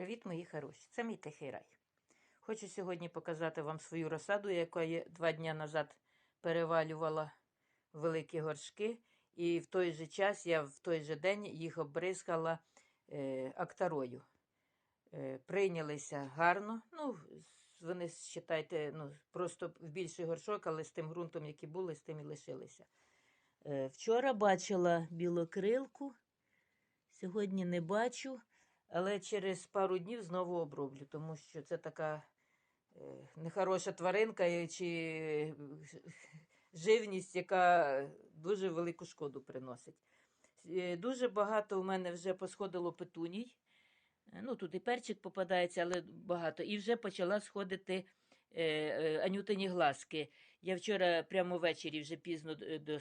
Привіт, мої хороші! Це мій тихий рай. Хочу сьогодні показати вам свою розсаду, яка я два дні назад перевалювала великі горшки. І в той же час я в той же день їх обризкала е, актарою. Е, прийнялися гарно. Ну, вони, вважайте, ну, просто в більший горшок, але з тим ґрунтом, який були, з тим і лишилися. Е, вчора бачила білокрилку, сьогодні не бачу. Але через пару днів знову оброблю, тому що це така е, нехороша тваринка чи живність, яка дуже велику шкоду приносить. Е, Дуже багато у мене вже посходило петуній. Е, Ну, тут і перчик попадається, але багато. І вже почала сходити анютині глазки. Я вчора прямо ввечері вже пізно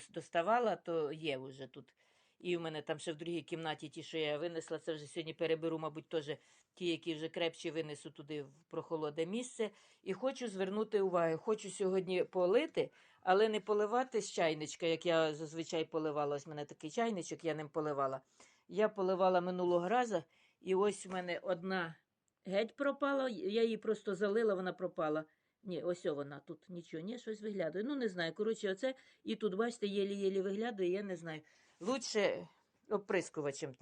доставала, то є вже тут. І у мене там ще в другій кімнаті ті, що я винесла, це вже сьогодні переберу, мабуть, теж ті, які вже крепші винесу туди в прохолоде місце. І хочу звернути увагу. Хочу сьогодні полити, але не поливати з чайничка, як я зазвичай поливала. Ось в мене такий чайничок, я ним поливала. Я поливала минулого разу, і ось у мене одна геть пропала. Я її просто залила, вона пропала. Ні, ось вона тут нічого, ні, щось виглядає. Ну, не знаю. Коротше, оце і тут, бачите, єлі-єлі виглядає, я не знаю. Лучше оприскувачем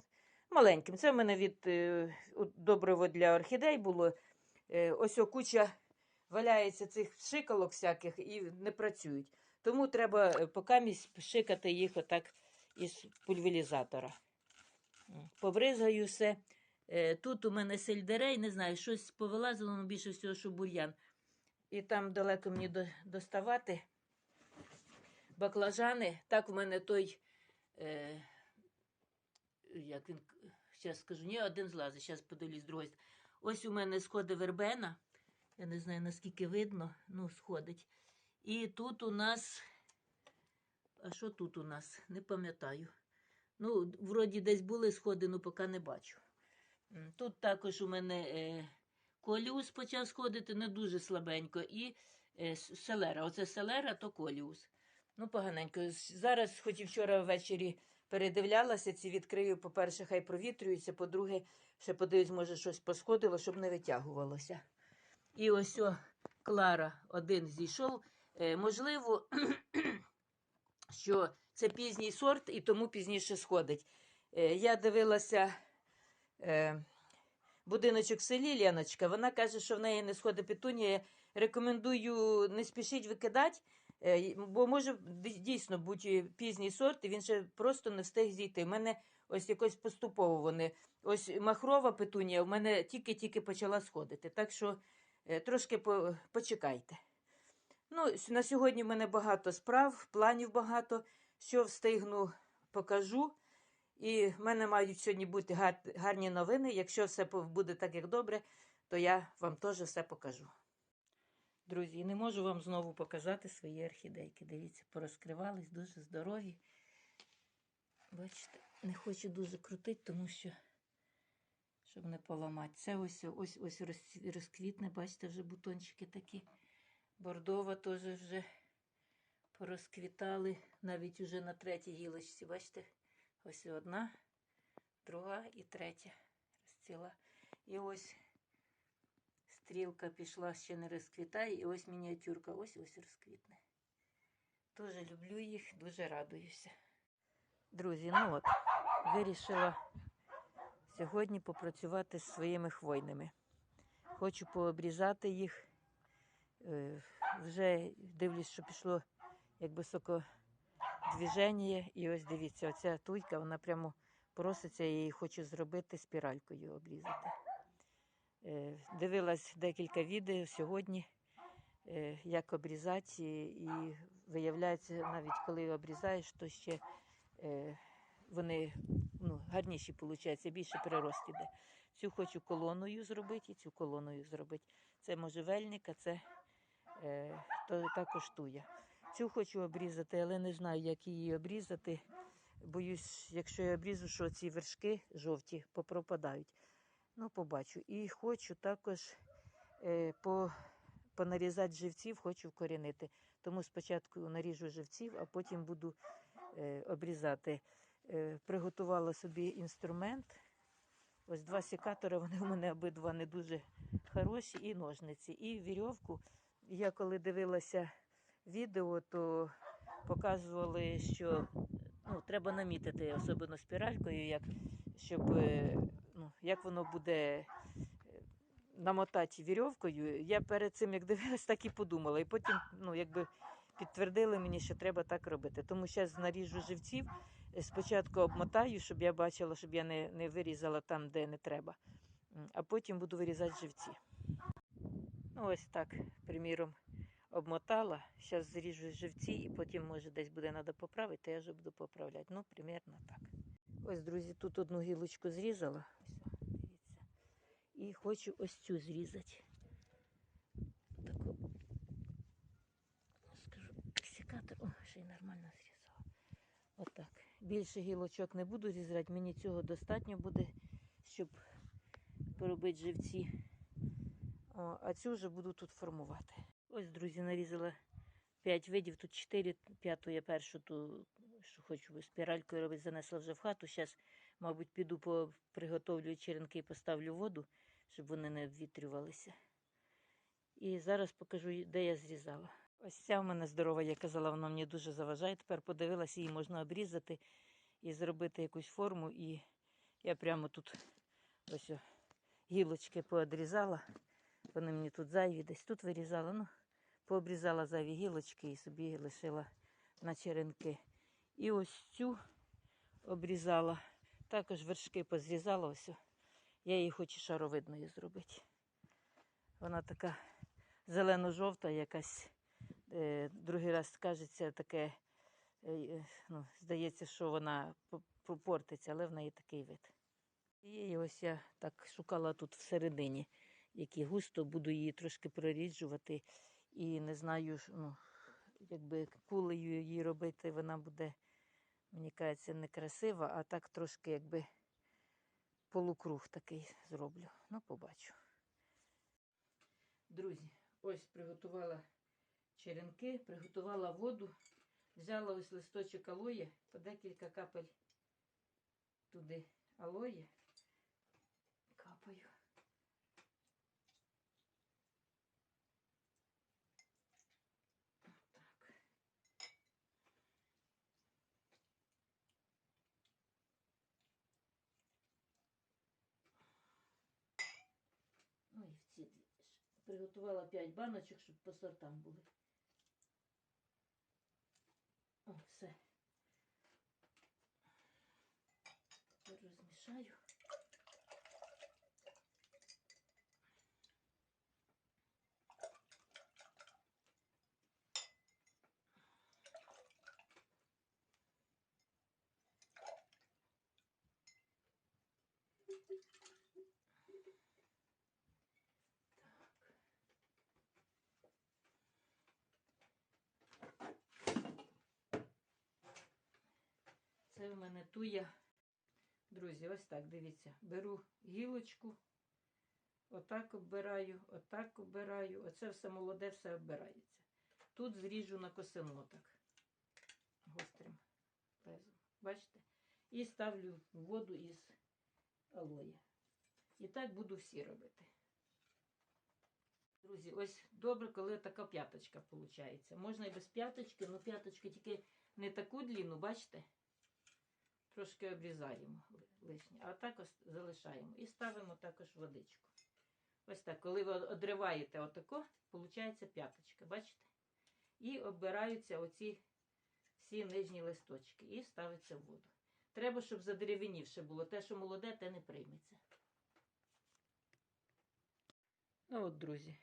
маленьким. Це в мене від е, добриво для орхідей було. Е, ось куча валяється цих шикалок всяких і не працюють. Тому треба е, покамість шикати їх отак із пульверізатора. Побризгаю все. Тут у мене сельдерей, не знаю, щось повилазило, ну більше всього, що бур'ян. І там далеко мені доставати баклажани. Так, в мене той, е, як він, зараз скажу, ні, один злазить, зараз подивлюсь з другої. Ось у мене сходить вербена. Я не знаю, наскільки видно, ну, сходить. І тут у нас. А що тут у нас? Не пам'ятаю. Ну, вроді десь були сходи, ну поки не бачу. Тут також у мене е, коліус почав сходити, не дуже слабенько. І е, селера. Оце селера, то коліус. Ну, поганенько. Зараз, хоч і вчора ввечері передивлялася, ці відкрию. По-перше, хай провітрюються. По-друге, ще подивлюсь, може, щось посходило, щоб не витягувалося. І ось о, Клара один зійшов. Е, можливо, що це пізній сорт і тому пізніше сходить. Е, я дивилася е, будиночок в селі Леночка. Вона каже, що в неї не сходить петунія. Рекомендую не спішіть викидати, бо може дійсно бути пізній сорт, і він ще просто не встиг зійти. У мене ось якось поступово вони. Ось махрова петунія у мене тільки-тільки почала сходити. Так що е, трошки почекайте. Ну, на сьогодні в мене багато справ, планів багато. Що встигну, покажу. І в мене мають сьогодні бути гарні новини. Якщо все буде так, як добре, то я вам теж все покажу. Друзі, не можу вам знову показати свої орхідейки. Дивіться, порозкривались, дуже здорові. Бачите, не хочу дуже крутити, тому що, щоб не поламати. Це ось ось ось роз- розквітне, бачите, вже бутончики такі. Бордова теж вже порозквітали, навіть уже на третій гілочці, бачите? Ось одна, друга і третя розцвіла. І ось стрілка пішла, ще не розквітає, і ось мініатюрка, ось ось розквітне. Дуже люблю їх, дуже радуюся. Друзі, ну от, вирішила сьогодні попрацювати з своїми хвойними. Хочу пообрізати їх. Е, Вже дивлюсь, що пішло як високо движення. І ось дивіться, оця туйка, вона прямо проситься, я її хочу зробити спіралькою обрізати. Е, Дивилась декілька відео сьогодні, е, як обрізати, і, виявляється, навіть коли обрізаєш, то ще е, вони ну, гарніші виходять, більше прирост іде. Цю хочу колоною зробити і цю колоною зробити. Це можжевельник, а це то, також туя. Цю хочу обрізати, але не знаю, як її обрізати. Боюсь, якщо я обрізу, що ці вершки жовті попропадають. Ну, побачу. І хочу також е, по, понарізати живців, хочу вкорінити. Тому спочатку наріжу живців, а потім буду е, обрізати. Е, приготувала собі інструмент. Ось два секатори, вони в мене обидва не дуже хороші, і ножниці. І вірьовку. Я коли дивилася відео, то показували, що ну, треба намітити, особливо спіралькою, як, щоб, е, ну, як воно буде е, намотати вірьовкою. Я перед цим, як дивилась, так і подумала. І потім, ну, якби підтвердили мені, що треба так робити. Тому зараз наріжу живців. Е, Спочатку обмотаю, щоб я бачила, щоб я не, не вирізала там, де не треба. А потім буду вирізати живці. Ну, ось так, приміром, обмотала. Зараз зріжу живці і потім, може, десь буде треба поправити, я вже буду поправляти. Ну, примірно так. Ось, друзі, тут одну гілочку зрізала. Ось, дивіться. І хочу ось цю зрізати. Таку, скажу, секатор. О, ще й нормально зрізала. Отак. Більше гілочок не буду зрізати, мені цього достатньо буде, щоб поробити живці. О, а цю вже буду тут формувати. Ось, друзі, нарізала 5 видів, тут 4, п'яту я першу, ту, що хочу спіралькою робити, занесла вже в хату. Зараз, мабуть, піду по приготовлю черенки і поставлю воду, щоб вони не обвітрювалися. І зараз покажу, де я зрізала. Ось ця в мене здорова, я казала, вона мені дуже заважає. Тепер подивилася, її можна обрізати і зробити якусь форму. І я прямо тут ось о, гілочки поодрізала. Вони мені тут зайві десь тут вирізала. Ну, пообрізала зайві гілочки і собі лишила на черенки. І ось цю обрізала. Також вершки позрізала. Ось. Я її хочу шаровидною зробити. Вона така зелено-жовта, якась. Е, другий раз кажеться таке, е, е, ну, здається, що вона по- попортиться, але в неї такий вид. І ось я так шукала тут всередині, які густо буду її трошки проріджувати. І не знаю, ну, якби кулею її робити, вона буде, мені кажеться, некрасиво, а так трошки якби полукруг такий зроблю. Ну, побачу. Друзі, ось приготувала черенки, приготувала воду, взяла ось листочок алої, по декілька капель туди алої. Капаю. Отак. Ну і в ці дві ж. Приготувала 5 баночок, щоб по сортам були. О, все. Тепер розмішаю. Це в мене туя. Друзі, ось так, дивіться. Беру гілочку, отак оббираю, отак оббираю. Оце все молоде, все оббирається. Тут зріжу на косиноток гострим лезом. Бачите? І ставлю воду із алої. І так буду всі робити. Друзі, ось добре, коли така п'яточка виходить. Можна і без п'яточки, але п'яточка тільки не таку длину, бачите? Трошки обрізаємо лишнє, а так ось залишаємо. І ставимо також водичку. Ось так, коли ви одриваєте отако, виходить п'яточка, бачите? І оббираються оці всі нижні листочки і ставиться в воду. Треба, щоб задеревенівше було. Те, що молоде, те не прийметься. Ну от, друзі,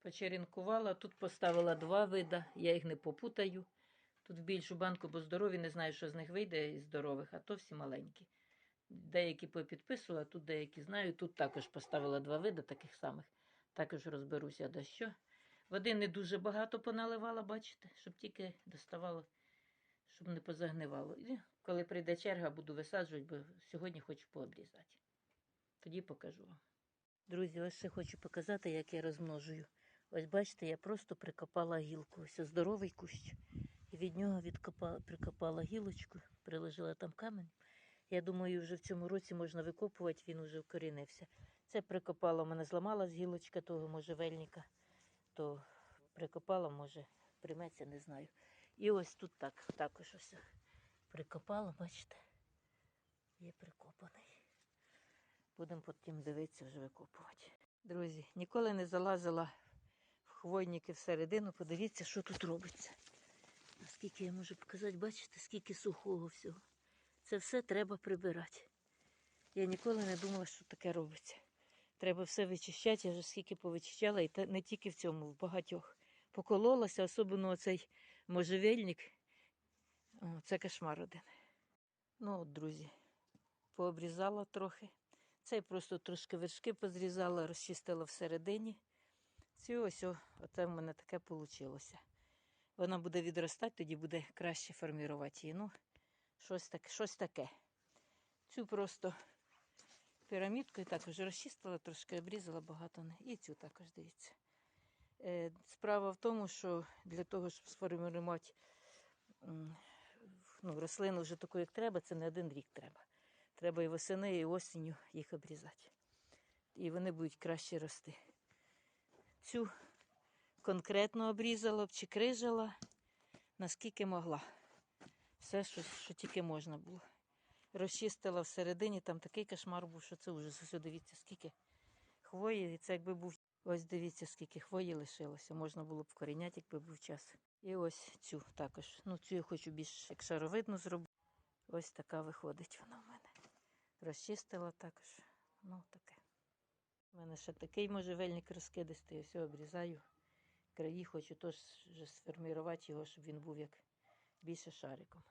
почеренкувала. Тут поставила два вида, я їх не попутаю. Тут в більшу банку, бо здорові, не знаю, що з них вийде із здорових, а то всі маленькі. Деякі попідписувала, тут деякі знаю. Тут також поставила два види таких самих. Також розберуся до що. Води не дуже багато поналивала, бачите, щоб тільки доставало, щоб не позагнивало. І коли прийде черга, буду висаджувати, бо сьогодні хочу пообрізати. Тоді покажу вам. Друзі, ось ще хочу показати, як я розмножую. Ось бачите, я просто прикопала гілку. Ось здоровий кущ. Від нього відкопала, прикопала гілочку, приложила там камінь Я думаю, вже в цьому році можна викопувати, він уже вкорінився. Це прикопала, в мене зламалась гілочка того можжевельника, то прикопала, може, приметься, не знаю. І ось тут так, також ось прикопала, бачите, є прикопаний. Будемо потім дивитися, вже викопувати. Друзі, ніколи не залазила в хвойники всередину. Подивіться, що тут робиться. Наскільки я можу показати, бачите, скільки сухого всього. Це все треба прибирати. Я ніколи не думала, що таке робиться. Треба все вичищати, я вже скільки повичищала, і не тільки в цьому, в багатьох. Покололася, особливо оцей можжевельник. О, це кошмар один. Ну от, друзі, пообрізала трохи. Цей просто трошки вершки позрізала, розчистила всередині. Цю ось, оце в мене таке вийшло. Вона буде відростати, тоді буде краще формувати її. Ну, щось, так, щось таке. Цю просто пірамідкою також розчистила, трошки обрізала багато. І цю також дивіться. Е, Справа в тому, що для того, щоб сформувати ну, рослину вже таку, як треба, це не один рік треба. Треба і восени, і осінню їх обрізати. І вони будуть краще рости. Цю конкретно обрізала, обчикрижила, наскільки могла. Все, що, що тільки можна було. Розчистила всередині, там такий кошмар був, що це ужас. Ось дивіться, скільки хвої. І це якби був. Ось дивіться, скільки хвої лишилося. Можна було б вкоріняти, якби був час. І ось цю також. Ну, цю я хочу більш як шаровидну зробити. Ось така виходить вона в мене. Розчистила також. Ну, таке. У мене ще такий можжевельник розкидистий, ось обрізаю. Краї хочу теж сформувати його, щоб він був як більше шариком.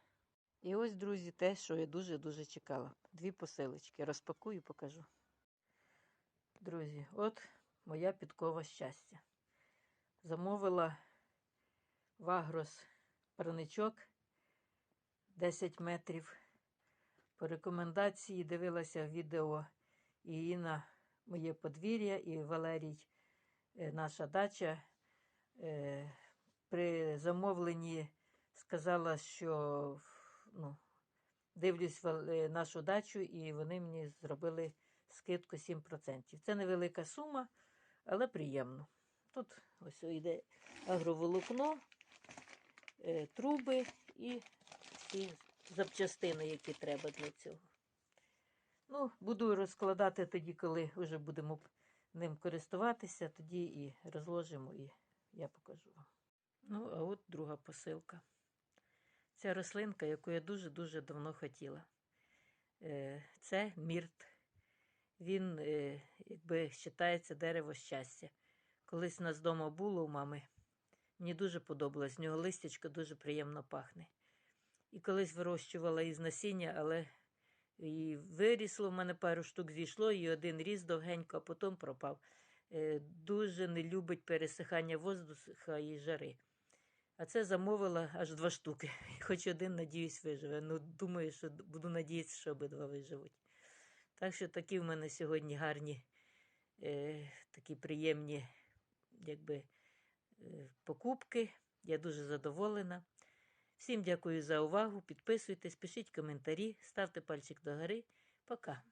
І ось, друзі, те, що я дуже-дуже чекала. Дві посилочки. Розпакую, покажу. Друзі, от моя підкова щастя. Замовила в Агрос парничок 10 метрів. По рекомендації дивилася відео і Інна моє подвір'я, і Валерій е, наша дача. Е, При замовленні сказала, що ну, дивлюсь е, нашу дачу, і вони мені зробили скидку 7%. Це невелика сума, але приємно. Тут ось йде агроволокно, е, труби і всі запчастини, які треба для цього. Ну, буду розкладати тоді, коли вже будемо ним користуватися, тоді і розложимо, і я покажу вам. Ну, а от друга посилка. Ця рослинка, яку я дуже-дуже давно хотіла. Е, Це мірт. Він, е, якби вважається дерево щастя. Колись у нас вдома було у мами. Мені дуже подобалось. З нього листячко дуже приємно пахне. І колись вирощувала із насіння, але і вирісло в мене пару штук зійшло, і один ріс довгенько, а потім пропав. Е, Дуже не любить пересихання воздуха і жари. А це замовила аж два штуки. Хоч один, надіюсь, виживе. Ну, думаю, що буду надіятися, що обидва виживуть. Так що такі в мене сьогодні гарні, е, такі приємні якби, е, покупки. Я дуже задоволена. Всім дякую за увагу. Підписуйтесь, пишіть коментарі, ставте пальчик догори. Пока.